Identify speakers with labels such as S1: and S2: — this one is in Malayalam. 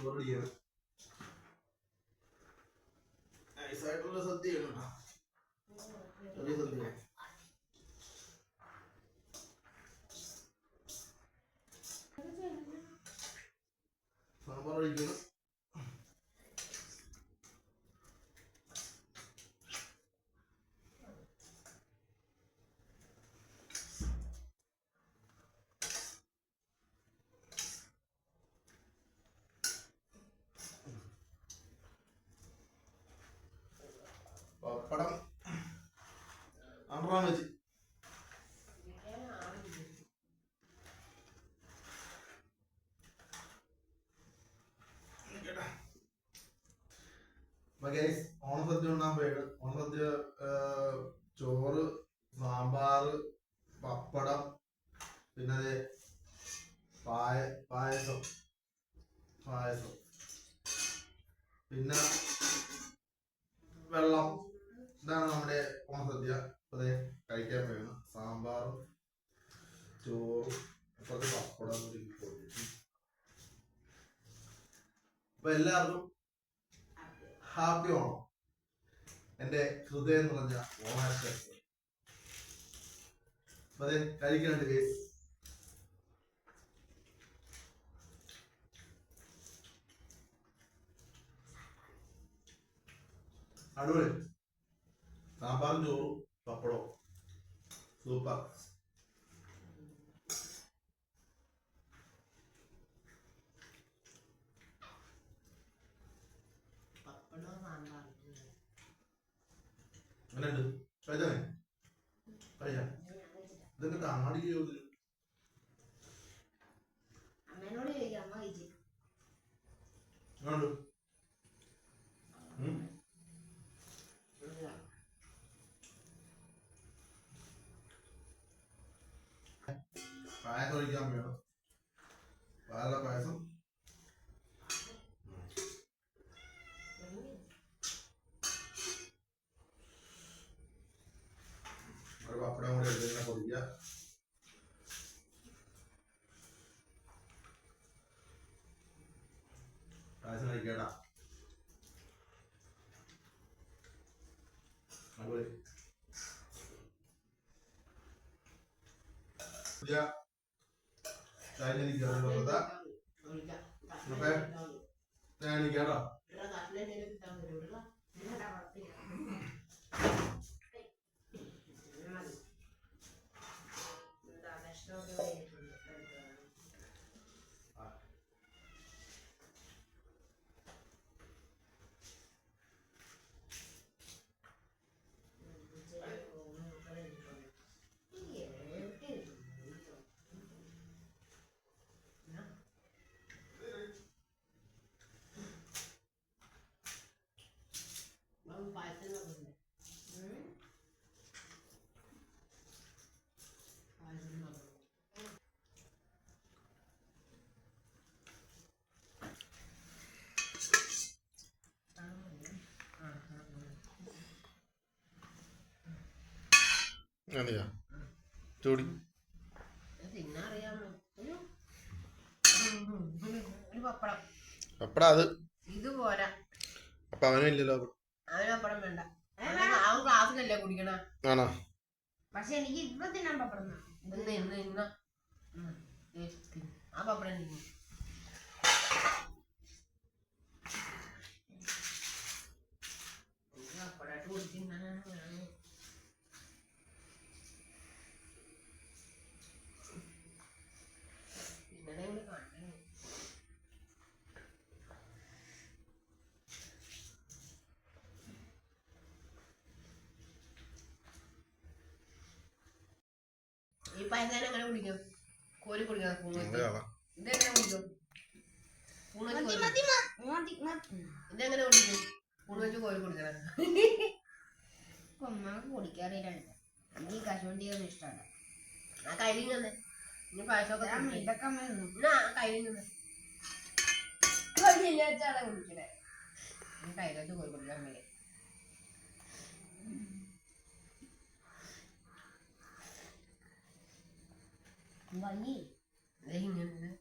S1: ചോറടിയാണ് നൈസായിട്ടുള്ള സദ്യയാണ് കേട്ടോ ചെറിയ സദ്യ അമ്രാൻ വെച്ച്. ഓണസദ്യ ഉണ്ടാകാൻ പോയത് ഓണസദ്യ ചോറ് സാമ്പാർ പപ്പടം പിന്നെ അതെ പായ പായസം. പായസം. പിന്നെ വെള്ളം. ഇതാണ് നമ്മുടെ ഓണസദ്യ അതെ കഴിക്കാൻ വേണം സാമ്പാറും ചോറും കുറച്ച് പപ്പടം കൂടി ഇട്ട് അപ്പൊ എല്ലാവർക്കും ഹാപ്പി ഓണം. എന്റെ ഹൃദയം നിറഞ്ഞ ഓണാശംസ അതെ കഴിക്കുന്നുണ്ട് കേസ് അടിപൊളി. സാമ്പാറും ചോറും പപ്പടവും. സൂപ്പർ.
S2: പപ്പടവും സാമ്പാറും അമ്മേനോട് ചോദിക്കാം. അമ്മ കഴിച്ചു.
S1: പപ്പടം കൂടി എടുത്ത് ഇങ്ങനെ പൊടിക്കുക പായസം കഴിക്കട്ടാ അടിപൊളി പുതിയ ചായ എനിക്ക് വെറുതെ ഞാൻ
S2: പായസം പപ്പടം.
S1: അത്.
S2: ഇത് പോരാ
S1: അപ്പൊ അവനും ഇല്ലല്ലോ
S2: അവന് പപ്പടം വേണ്ട. അവന് അവൻ ക്ലാസ്സിലല്ലേ കുടിക്കണ?
S1: ആണോ?
S3: പക്ഷെ എനിക്ക് ഇപ്പൊ തിന്നാൻ പപ്പടം.
S2: ഇന്ന്? ഇന്ന് ഇന്ന് ആ പപ്പടം തിന്നു ഈ പൈസേനെ എങ്ങനെ കുടിക്കും. കോരി കുടിക്കണം സ്പൂൺ വെച്ച്. ഇതെങ്ങനെ കുടിക്കും? സ്പൂൺ വെച്ച് കോരി
S3: മതി, മതി, മതി.
S2: ഇതെങ്ങനെ കുടിക്കും? സ്പൂൺ വെച്ച് കോരി കുടിക്കണം.
S3: അമ്മയ്ക്ക് കുടിക്കാറിയിട്ടുണ്ട് എനിക്ക് ഈ കശുവണ്ടിയൊന്നും ഇഷ്ടമല്ല
S2: ആ കയ്യിൽ നിന്ന് ഇനി പായസമൊക്കെ
S3: ഞാൻ
S2: കുടിക്ക്.
S3: ഇതൊക്കെ
S2: കയ്യിൽ നിന്ന്.
S3: കുടിക്കണേ.
S2: ഇനി കോരി കുടിക്കാൻ വേണ്ടി
S3: Vay
S2: iyi. Benim evime.